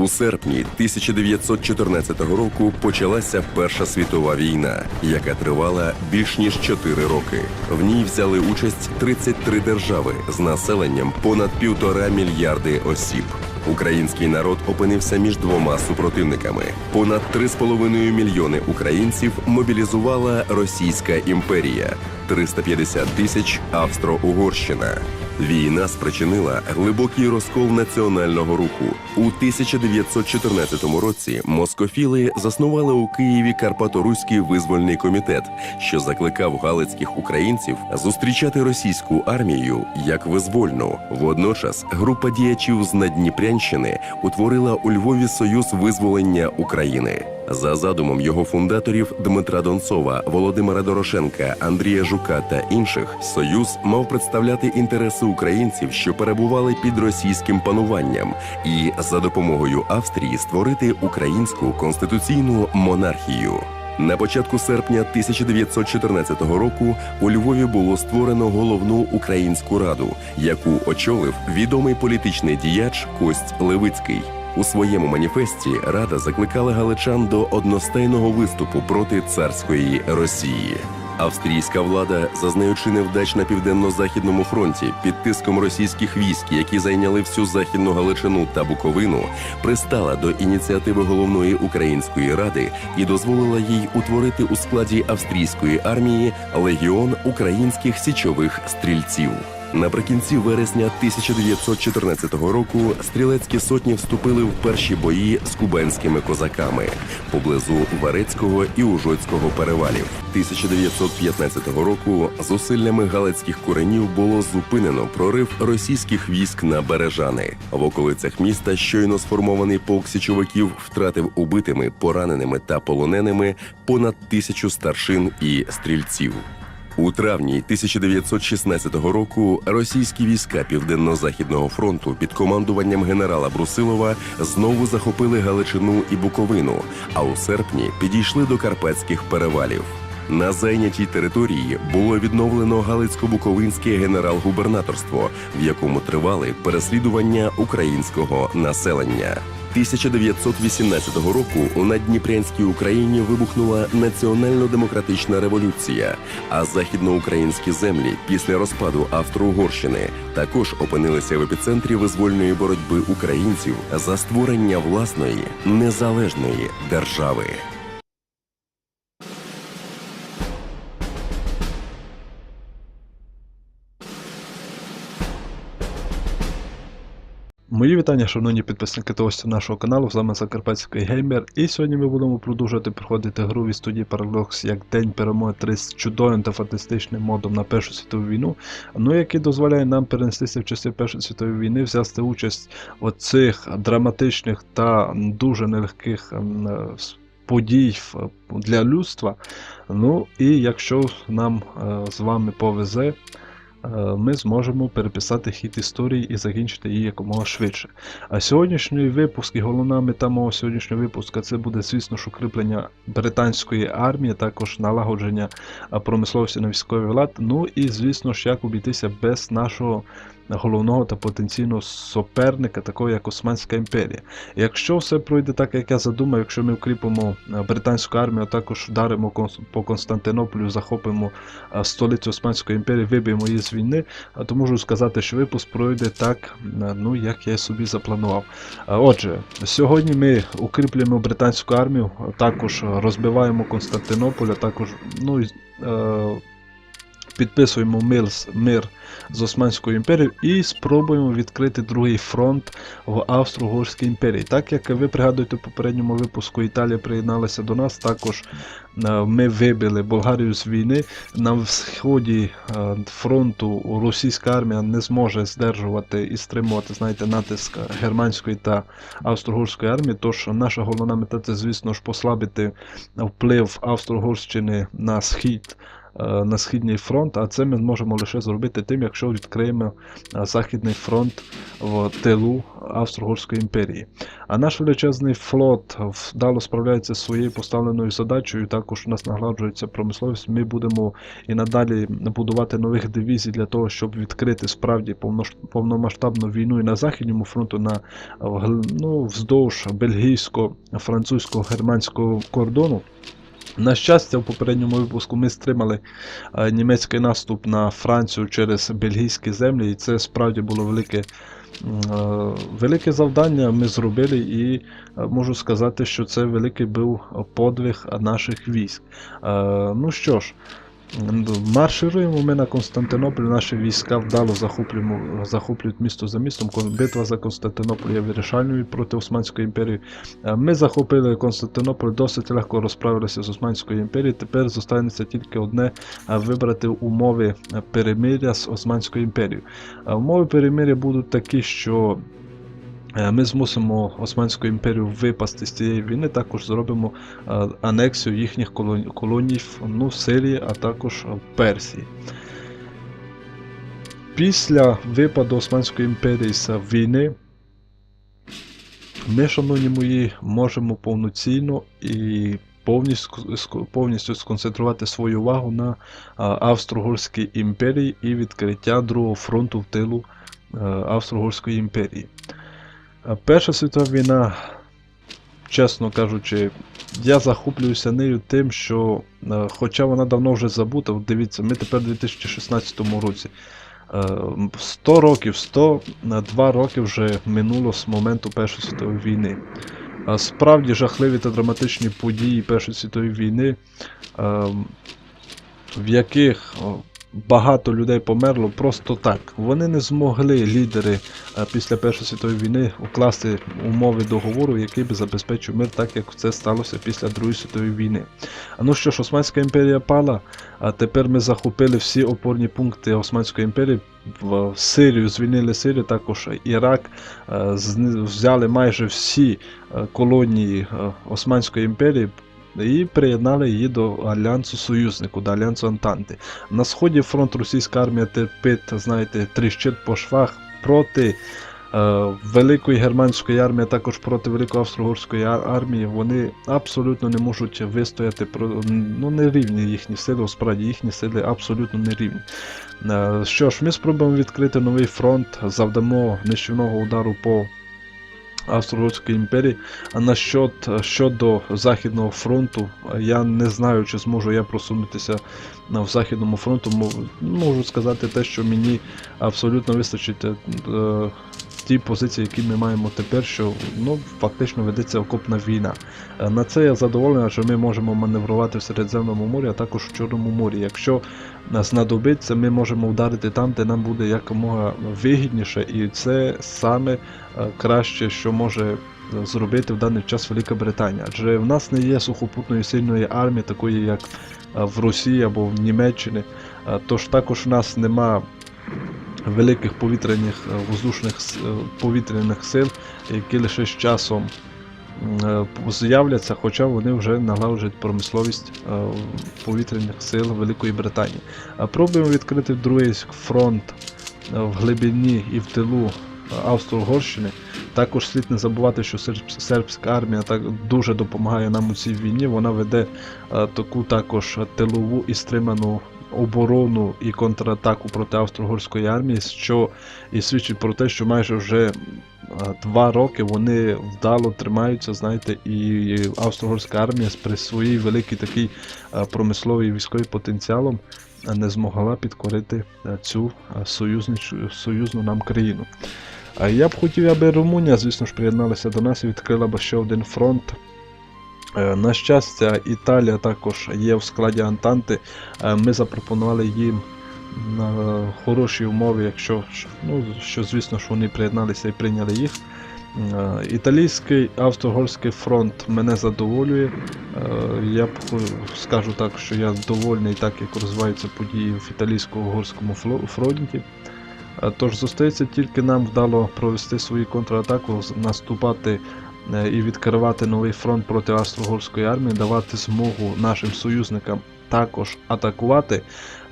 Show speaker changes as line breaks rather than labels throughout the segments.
У серпні 1914 року почалася Перша світова війна, яка тривала більш ніж 4 роки. В ній взяли участь 33 держави з населенням понад півтора мільярди осіб. Український народ опинився між двома супротивниками. Понад 3,5 мільйони українців мобілізувала Російська імперія, 350 тисяч Австро-Угорщина. Війна спричинила глибокий розкол національного руху. У 1914 році москофіли заснували у Києві Карпаторуський визвольний комітет, що закликав галицьких українців зустрічати російську армію як визвольну. Водночас група діячів з Надніпрянщини утворила у Львові Союз визволення України. За задумом його фундаторів Дмитра Донцова, Володимира Дорошенка, Андрія Жука та інших, союз мав представляти інтереси українців, що перебували під російським пануванням, і за допомогою Австрії створити українську конституційну монархію. На початку серпня 1914 року у Львові було створено головну українську раду, яку очолив відомий політичний діяч Кость Левицький. У своєму маніфесті Рада закликала галичан до одностайного виступу проти царської Росії. Австрійська влада, зазнаючи невдач на південно-західному фронті під тиском російських військ, які зайняли всю західну Галичину та Буковину, пристала до ініціативи головної української ради і дозволила їй утворити у складі австрійської армії легіон українських січових стрільців. Наприкінці вересня 1914 року стрілецькі сотні вступили в перші бої з кубанськими козаками поблизу Варецького і Ужоцького перевалів. 1915 року зусиллями галицьких куренів було зупинено прорив російських військ на Бережани. В околицях міста щойно сформований полк січовиків втратив убитими, пораненими та полоненими понад тисячу старшин і стрільців. У травні 1916 року російські війська Південно-Західного фронту під командуванням генерала Брусилова знову захопили Галичину і Буковину, а у серпні підійшли до Карпатських перевалів. На зайнятій території було відновлено Галицько-Буковинське генерал-губернаторство, в якому тривали переслідування українського населення. 1918 року у наддніпрянській Україні вибухнула національно-демократична революція, а західноукраїнські землі після розпаду Австро-Угорщини також опинилися в епіцентрі визвольної боротьби українців за створення власної незалежної держави.
Мої вітання, шановні підписники гості нашого каналу. З вами Закарпатський геймер. І сьогодні ми будемо продовжувати проходити гру від студії Paradox як День перемоги 3 з чудовим та фантастичним модом на Першу світову війну, ну який дозволяє нам перенестися в часи Першої світової війни, взяти участь у цих драматичних та дуже нелегких ем, подій для людства. Ну і якщо нам е, з вами повезе. Е, Ми зможемо переписати хід історії і закінчити її якомога швидше. А сьогоднішній випуск і головна мета мого сьогоднішнього випуска це буде, звісно ж, укріплення британської армії, також налагодження промисловості на військовий влад. Ну і, звісно ж, як обійтися без нашого головного та потенційного суперника, такого як Османська імперія. Якщо все пройде так, як я задумав, якщо ми укріпимо британську армію, а також вдаримо по Константинополю, захопимо столицю Османської імперії, виб'ємо її з війни, то можу сказати, що випуск пройде так, е, ну як я собі запланував. Отже, сьогодні ми укріплюємо британську армію, також розбиваємо Константинополь, а також ну, е, підписуємо мир, мир з Османською імперією і спробуємо відкрити другий фронт в Австро-Угорській імперії. Так як ви пригадуєте, в попередньому випуску Італія приєдналася до нас, також е, ми вибили Болгарію з війни. На сході е, фронту російська армія не зможе здержувати і стримувати знаєте, натиск германської та австро-угорської армії. Тож наша головна мета це, звісно ж, послабити вплив Австро-Угорщини на схід на східний фронт, а це ми зможемо лише зробити тим, якщо відкриємо е, західний фронт в тилу Австро-Угорської імперії. А наш величезний флот вдало справляється зі своєю поставленою задачею. Також у нас нагладжується промисловість. Ми будемо і надалі будувати нових дивізій для того, щоб відкрити справді повномасштабну війну і на західньому фронту, на ну, вздовж бельгійсько-французько-германського кордону. На щастя, в попередньому випуску ми стримали е, німецький наступ на Францію через бельгійські землі, і це справді було велике, е, велике завдання. Ми зробили, і е, можу сказати, що це великий був подвиг наших військ. Ну що ж, маршируємо ми на Константинополь, наші війська вдало захоплюють місто за містом. Битва за Константинополь є вирішальною проти Османської імперії. Е, Ми захопили Константинополь, досить легко розправилися з Османською імперією. Тепер зостанеться тільки одне е, вибрати умови е, перемиря з Османською імперією. Умови перемиря будуть такі, що ми змусимо Османську імперію випасти з цієї війни, також зробимо е, анексію їхніх колоній, ну, Сирії, а також в Персії. Після випаду Османської імперії з війни ми, шановні мої, можемо повноцінно і повністю, повністю сконцентрувати свою увагу на а, Австро-Угорській імперії і відкриття другого фронту в тилу е, Австро-Угорської імперії. Е, Перша світова війна, чесно кажучи, я захоплююся нею тим, що, е, хоча вона давно вже забута, дивіться, ми тепер у 2016 році. Е, 100 років, 102 роки вже минуло з моменту Першої світової війни. Е, Справді жахливі та драматичні події Першої світової війни, е, в яких багато людей померло просто так. Вони не змогли лідери е, після Першої світової війни укласти умови договору, який би забезпечив мир, так як це сталося після Другої світової війни. А ну що ж, Османська імперія пала, а тепер ми захопили всі опорні пункти Османської імперії. В Сирію звільнили Сирію, також Ірак, е, взяли майже всі е, колонії Османської імперії і приєднали її до альянсу союзнику, до альянсу Антанти. На сході фронт російська армія терпить, знаєте, тріщить по швах проти е, Великої германської армії, а також проти Великої австро-угорської армії. Вони абсолютно не можуть вистояти ну не рівні їхні сили, справді їхні сили абсолютно не рівні. Е, Що ж, ми спробуємо відкрити новий фронт, завдамо нищівного удару по Австро-Угорській імперії. А насчет, щодо Західного фронту, я не знаю, чи зможу я просунутися в Західному фронту. Мо- Можу сказати те, що мені абсолютно вистачить ті позиції, які ми маємо тепер, що ну, фактично ведеться окопна війна. Е, На це я задоволений, що ми можемо маневрувати в Середземному морі, а також в Чорному морі. Якщо нас знадобиться, ми можемо вдарити там, де нам буде якомога вигідніше, і це саме е, краще, що може е, зробити в даний час Велика Британія. Адже в нас не є сухопутної сильної армії, такої як в Росії або в Німеччині. Тож також в нас нема великих повітряних е, воздушних е, повітряних сил, які лише з часом е, з'являться, хоча вони вже налагоджують промисловість повітряних сил Великої Британії. Пробуємо відкрити другий фронт в глибині і в тилу Австро-Угорщини. Також слід не забувати, що сербська армія так дуже допомагає нам у цій війні. Вона веде таку також тилову і стриману оборону і контратаку проти австро-угорської армії, що і свідчить про те, що майже вже два роки вони вдало тримаються, знаєте, і австро-угорська армія при своїй великій такій промисловій військовий потенціалом не змогла підкорити цю союзну нам країну. Я б хотів, аби Румунія, звісно ж, приєдналася до нас і відкрила б ще один фронт. Е, На щастя, Італія також є в складі Антанти. Е, Ми запропонували їм на хороші умови, якщо ну, що звісно ж вони приєдналися і прийняли їх. Е, Італійський австро-угорський фронт мене задоволює. Е, Я скажу так, що я довольний так, як розвиваються події в італійсько-угорському фронті. Е, Тож зостається тільки нам вдало провести свою контратаку, наступати е, і відкривати новий фронт проти австро-угорської армії, давати змогу нашим союзникам також атакувати.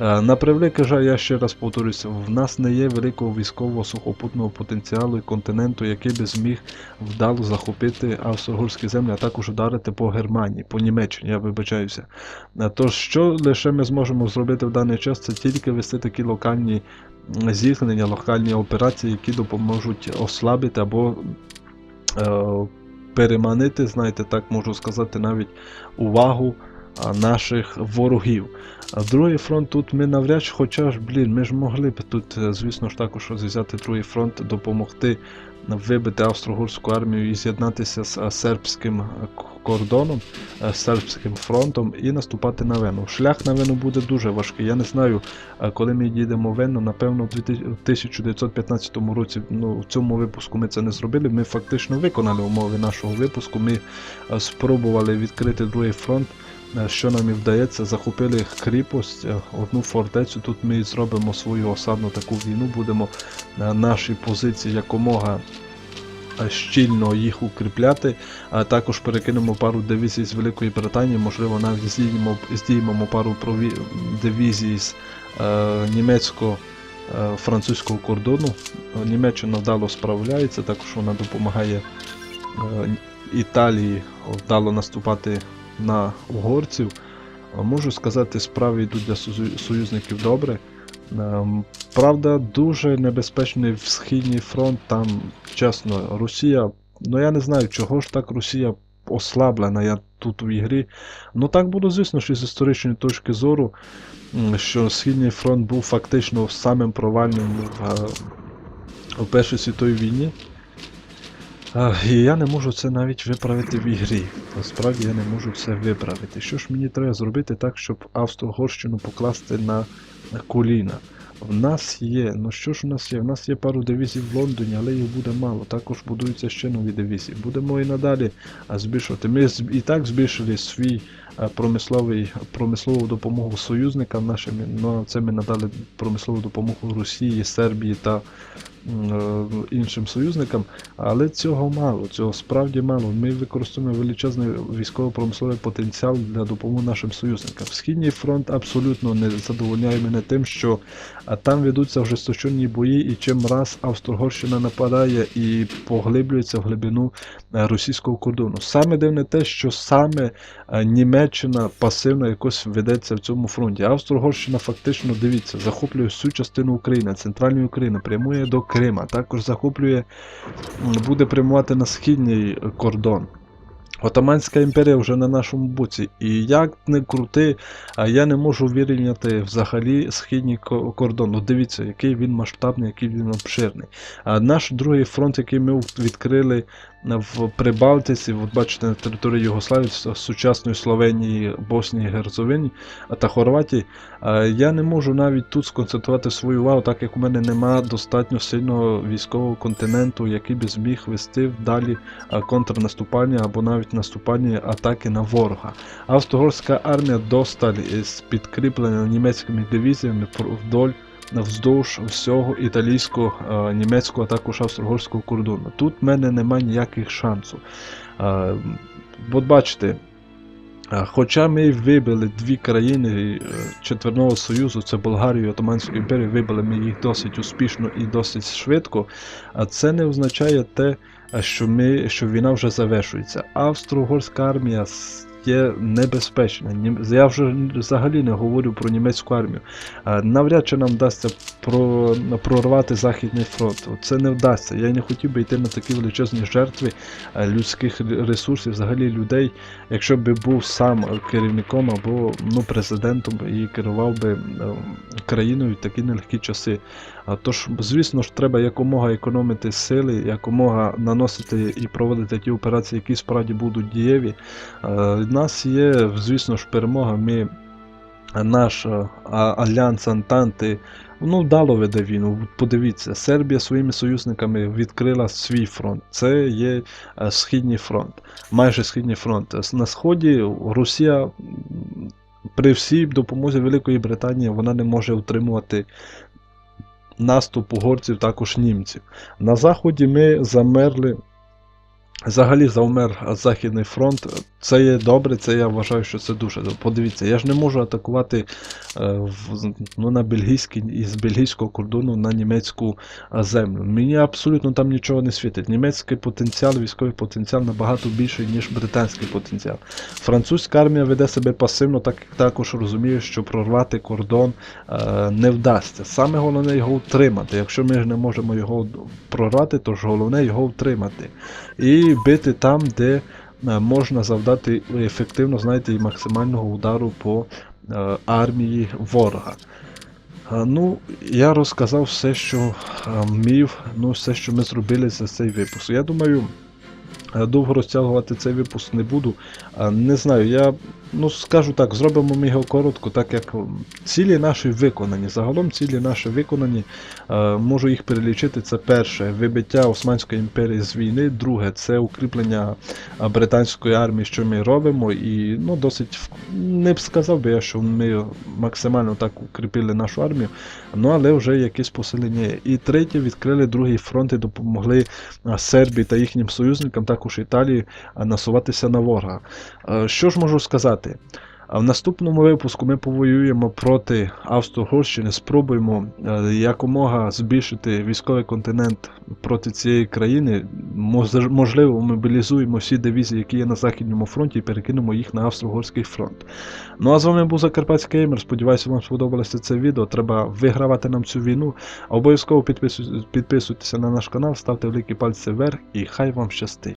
Е, На превеликий жаль, я ще раз повторюся, в нас не є великого військового сухопутного потенціалу і континенту, який би зміг вдало захопити австро-угорські землі, а також ударити по Германії, по Німеччині, я вибачаюся. Е, Тож, що лише ми зможемо зробити в даний час, це тільки вести такі локальні зіткнення, локальні операції, які допоможуть ослабити або е, переманити, знаєте, так можу сказати, навіть увагу наших ворогів. Другий фронт тут ми навряд чи, хоча ж, блін, ми ж могли б тут, е, звісно ж, також взяти другий фронт, допомогти вибити австро-угорську армію і з'єднатися з е, сербським е, кордоном, е, сербським фронтом і наступати на Вену. Шлях на Вену буде дуже важкий. Я не знаю, коли ми їдемо в Вену, напевно, в 1915 році, ну, в цьому випуску ми це не зробили. Ми фактично виконали умови нашого випуску. Ми спробували відкрити другий фронт. Е, Що нам і вдається, захопили кріпость, е, одну фортецю. Тут ми зробимо свою осадну таку війну, будемо на наші позиції якомога е, щільно їх укріпляти, а також перекинемо пару дивізій з Великої Британії, можливо, навіть здіймемо, здіймемо пару прові... дивізій з е, німецько-французького кордону. Е, Німеччина вдало справляється, також вона допомагає е, Італії вдало наступати на угорців. Можу сказати, справи йдуть для союзників добре. Ем, Правда, дуже небезпечний в східній фронт. Там, чесно, Росія. Ну я не знаю, чого ж так Росія ослаблена я тут в ігрі. Ну так було, звісно, що з історичної точки зору, що Східний фронт був фактично самим провальним в, е, у Першій світовій війні. Я не можу це навіть виправити в ігрі. Насправді я не можу це виправити. Що ж мені треба зробити так, щоб Австро-Угорщину покласти на, на коліна? В нас є, ну що ж у нас є? В нас є пару дивізій в Лондоні, але їх буде мало. Також будуються ще нові дивізії. Будемо і надалі збільшувати. Ми і так збільшили свій промисловий, промислову допомогу союзникам нашим, ну це ми надали промислову допомогу Росії, Сербії та іншим союзникам. Але цього мало, цього справді мало. Ми використовуємо величезний військово-промисловий потенціал для допомоги нашим союзникам. Східний фронт абсолютно не задовольняє мене тим, що там ведуться ожесточені бої, і чим раз Австро-Угорщина нападає і поглиблюється в глибину е, російського кордону. Саме дивне те, що саме е, Німеччина пасивно якось ведеться в цьому фронті. Австро-Угорщина фактично дивіться, захоплює всю частину України, центральної України, прямує до Крима, також захоплює буде прямувати на східний кордон. Отаманська імперія вже на нашому боці. І як не крути, я не можу вирівняти взагалі східний кордон. Ну дивіться, який він масштабний, який він обширний. А наш другий фронт, який ми відкрили в Прибалтиці, от бачите, на території Югославії, сучасної Словенії, Боснії, Герцовині та Хорватії, я не можу навіть тут сконцентрувати свою увагу, так як у мене нема достатньо сильного військового континенту, який би зміг вести далі контрнаступання або навіть наступання атаки на ворога. Австро-Угорська армія досталь із підкріплена німецькими дивізіями вдоль вздовж всього італійського, е, німецького, а також австро-угорського кордону. Тут в мене немає ніяких шансів. Е, От бачите, е, хоча ми вибили дві країни Четверного Союзу, це Болгарію і Отоманську імперію, вибили ми їх досить успішно і досить швидко, а це не означає те, що, ми, що війна вже завершується. Австро-угорська армія є небезпечна. Я вже взагалі не говорю про німецьку армію. Е, Навряд чи нам вдасться прорвати Західний фронт. Це не вдасться. Я не хотів би йти на такі величезні жертви е, людських ресурсів, взагалі людей, якщо б був сам керівником або ну, президентом і керував би е, країною в такі нелегкі часи. Тож, звісно ж, треба якомога економити сили, якомога наносити і проводити ті операції, які справді будуть дієві. Е, нас є, звісно ж, перемога. Ми наш е, альянс Антанти ну, вдало веде війну. Подивіться, Сербія своїми союзниками відкрила свій фронт. Це є е, Східний фронт, майже Східний фронт. На Сході Росія при всій допомозі Великої Британії вона не може утримувати наступ угорців, також німців. На Заході ми замерли Взагалі завмер Західний фронт. Це є добре, це я вважаю, що це дуже. Подивіться, я ж не можу атакувати е, ну, на бельгійський із бельгійського кордону на німецьку е, землю. Мені абсолютно там нічого не світить. Німецький потенціал, військовий потенціал набагато більший, ніж британський потенціал. Французька армія веде себе пасивно, так також розумію, що прорвати кордон е, не вдасться. Саме головне його утримати. Якщо ми ж не можемо його прорвати, то ж головне його утримати. І бити там, де е, можна завдати ефективно, знаєте, і максимального удару по е, армії ворога. Е, Ну, я розказав все, що вмів. ну, все, що ми зробили за цей випуск. Я думаю, довго розтягувати цей випуск не буду. Е, Не знаю, я ну, скажу так, зробимо ми його коротко, так як цілі наші виконані. Загалом цілі наші виконані. Е, Можу їх перелічити. Це перше вибиття Османської імперії з війни. Друге це укріплення е, британської армії, що ми робимо. І ну, досить не б сказав би я, що ми максимально так укріпили нашу армію. Ну але вже якесь посилення. І третє, відкрили другий фронт і допомогли е, Сербії та їхнім союзникам, також Італії, е, насуватися на ворога. Е, Що ж можу сказати? В наступному випуску ми повоюємо проти Австро-Угорщини, спробуємо е, якомога збільшити військовий континент проти цієї країни. Можливо, мобілізуємо всі дивізії, які є на Західньому фронті, і перекинемо їх на Австро-Угорський фронт. Ну а з вами був Закарпатський Геймер. Сподіваюся, вам сподобалося це відео. Треба вигравати нам цю війну. Обов'язково підписуй- підписуйтеся на наш канал, ставте великі пальці вверх і хай вам щастить.